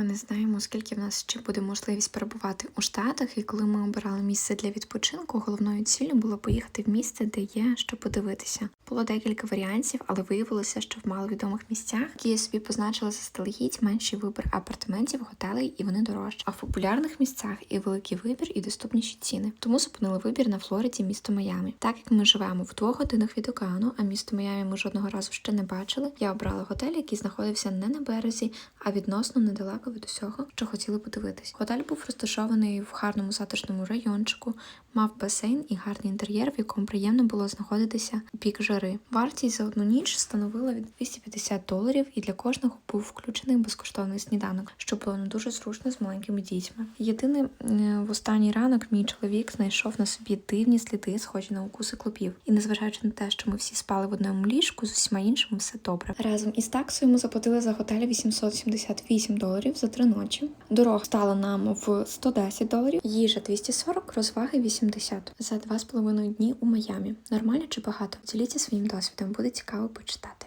Ми не знаємо, скільки в нас ще буде можливість перебувати у Штатах, і коли ми обирали місце для відпочинку, головною ціллю було поїхати в місце, де є що подивитися. Було декілька варіантів, але виявилося, що в маловідомих місцях, які я собі позначила заздалегідь, менший вибір апартаментів, готелей, і вони дорожчі. А в популярних місцях і великий вибір, і доступніші ціни. Тому зупинили вибір на Флориді, місто Майамі. Так як ми живемо в двох годинах від океану, а місто Майамі ми жодного разу ще не бачили. Я обрала готель, який знаходився не на березі, а відносно недалеко від усього, що хотіли подивитись. Готель був розташований в гарному затишному райончику, мав басейн і гарний інтер'єр, в якому приємно було знаходитися у пік жари. Вартість за одну ніч становила від 250 доларів, і для кожного був включений безкоштовний сніданок, що було не дуже зручно з маленькими дітьми. Єдине, е, в останній ранок мій чоловік знайшов на собі дивні сліди, схожі на укуси клопів. І незважаючи на те, що ми всі спали в одному ліжку, з усіма іншими все добре. Разом із таксою ми заплатили за готель 878 доларів за три ночі. Дорога стала нам в 110 доларів, їжа 240, розваги 80 за два з половиною дні у Майамі. Нормально чи багато? Діліться своїм досвідом, буде цікаво почитати.